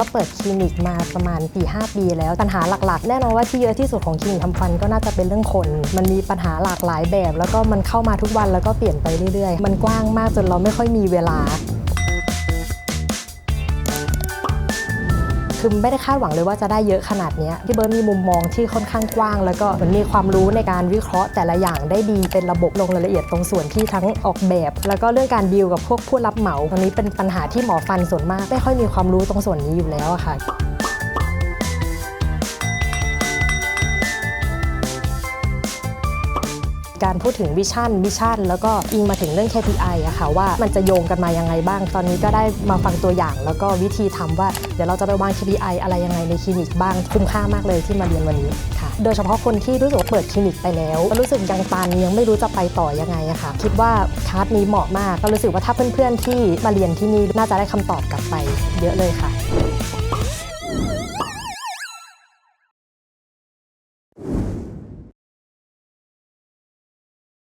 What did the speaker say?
ก็เปิดคลินิกมาประมาณปี5ปีแล้วปัญหาหลักๆ แน่นอนว่าที่เยอะที่สุดของคลินิกทำฟันก็น่าจะเป็นเรื่องคน มันมีปัญหาหลากหลายแบบ แล้วก็มันเข้ามาทุกวันแล้วก็เปลี่ยนไปเรื่อยๆ มันกว้างมากจนเราไม่ค่อยมีเวลา คือไม่ได้คาดหวังเลยว่าจะได้เยอะขนาดนี้พี่เบิร์ดมีมุมมองที่ค่อนข้างกว้าง แล้วก็มันมีความรู้ในการวิเคราะห์แต่ละอย่างได้ดีเป็นระบบลงรายละเอียดตรงส่วนที่ทั้งออกแบบ แล้วก็เรื่องการดีลกับพวกผู้รับเหมาตรงนี้เป็นปัญหาที่หมอฟันส่วนมาก ไม่ค่อยมีความรู้ตรงส่วนนี้อยู่แล้วอะค่ะ การพูดถึงวิชั่นมิชั่นแล้วก็อิงมาถึงเรื่อง KPI อะค่ะว่ามันจะโยงกันมายังไงบ้าง ตอนนี้ก็ได้มาฟังตัวอย่าง แล้วก็วิธีทำว่าเดี๋ยวเราจะไปวาง KPI อะไรยังไงในคลินิกบ้างคุ้มค่ามากเลยที่มาเรียนวันนี้ค่ะ โดยเฉพาะคนที่รู้สึกว่าเปิดคลินิกไปแล้วรู้สึกยังตันยังไม่รู้จะไปต่อยังไงอะค่ะคิดว่าคลาสนี้เหมาะมาก ก็รู้สึกว่าถ้าเพื่อนๆที่มาเรียนที่นี่น่าจะได้คำตอบกลับไป เยอะเลยค่ะ